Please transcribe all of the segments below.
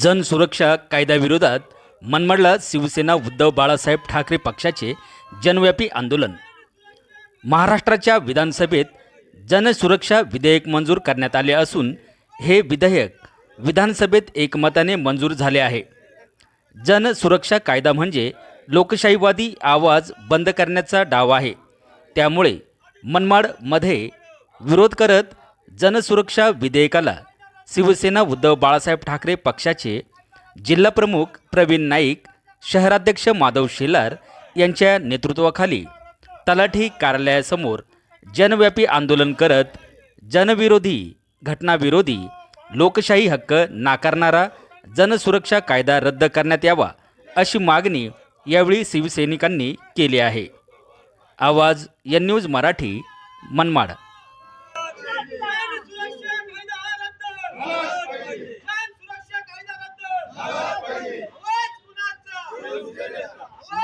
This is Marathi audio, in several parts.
जनसुरक्षा कायद्याविरोधात मनमाडला शिवसेना उद्धव बाळासाहेब ठाकरे पक्षाचे जनव्यापी आंदोलन. महाराष्ट्राच्या विधानसभेत जनसुरक्षा विधेयक मंजूर करण्यात आले असून हे विधेयक विधानसभेत एकमताने मंजूर झाले आहे. जनसुरक्षा कायदा म्हणजे लोकशाहीवादी आवाज बंद करण्याचा डाव आहे. त्यामुळे मनमाडमध्ये विरोध करत जनसुरक्षा विधेयकाला शिवसेना उद्धव बाळासाहेब ठाकरे पक्षाचे जिल्हाप्रमुख प्रवीण नाईक शहराध्यक्ष माधव शेलार यांच्या नेतृत्वाखाली तलाठी कार्यालयासमोर जनव्यापी आंदोलन करत जनविरोधी घटनाविरोधी लोकशाही हक्क नाकारणारा जनसुरक्षा कायदा रद्द करण्यात यावा अशी मागणी यावेळी शिवसैनिकांनी केली आहे. आवाज एन न्यूज मराठी मनमाड खान सुरक्षा कायदा रद्द खान सुरक्षा कायदा रद्द आवाज कुणाचा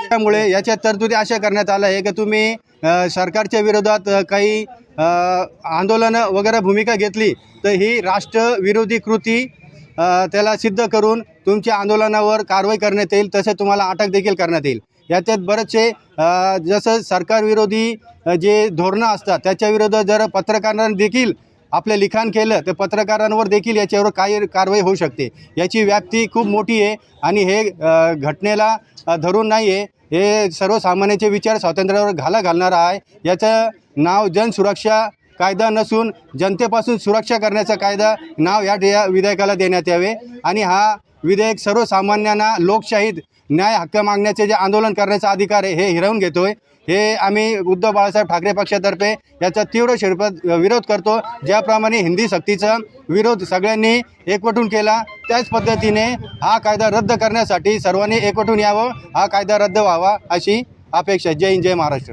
त्यामुळे याच्या तरतुदी अशा करण्यात आल्या आहे की तुम्ही सरकारच्या विरोधात काही आंदोलनं वगैरे भूमिका घेतली तर ही राष्ट्रविरोधी कृती त्याला सिद्ध करून तुमच्या आंदोलनावर कारवाई करण्यात येईल तसे तुम्हाला अटक देखील करण्यात येईल. याच्यात बरेचसे जसं सरकारविरोधी जे धोरणं असतात त्याच्या विरोधात जर पत्रकारांनी देखील आपलं लिखाण केलं तर पत्रकारांवर देखील याच्यावर काय कारवाई होऊ शकते. याची व्याप्ती खूप मोठी आहे आणि हे घटनेला धरून नाही आहे. हे सर्वसामान्यांचे विचार स्वातंत्र्यावर घाला घालणारा आहे. याचं नाव जनसुरक्षा कायदा नसून जनतेपासून सुरक्षा करण्याचा कायदा नाव या विधेयकाला देण्यात यावे. आणि हा विधेयक सर्वसामान्यांना लोकशाहीत न्याय हक्क मागण्याचे जे आंदोलन करण्याचा अधिकार आहे हे हिरावून घेतोय. हे आम्ही उद्धव बाळासाहेब ठाकरे पक्षातर्फे याचा तीव्र स्वरूपात विरोध करतो. ज्याप्रमाणे हिंदी सक्तीचा विरोध सगळ्यांनी एकवटून केला त्याच पद्धतीने हा कायदा रद्द करण्यासाठी सर्वांनी एकवटून यावं हा कायदा रद्द व्हावा अशी अपेक्षा. जय हिंद जय महाराष्ट्र.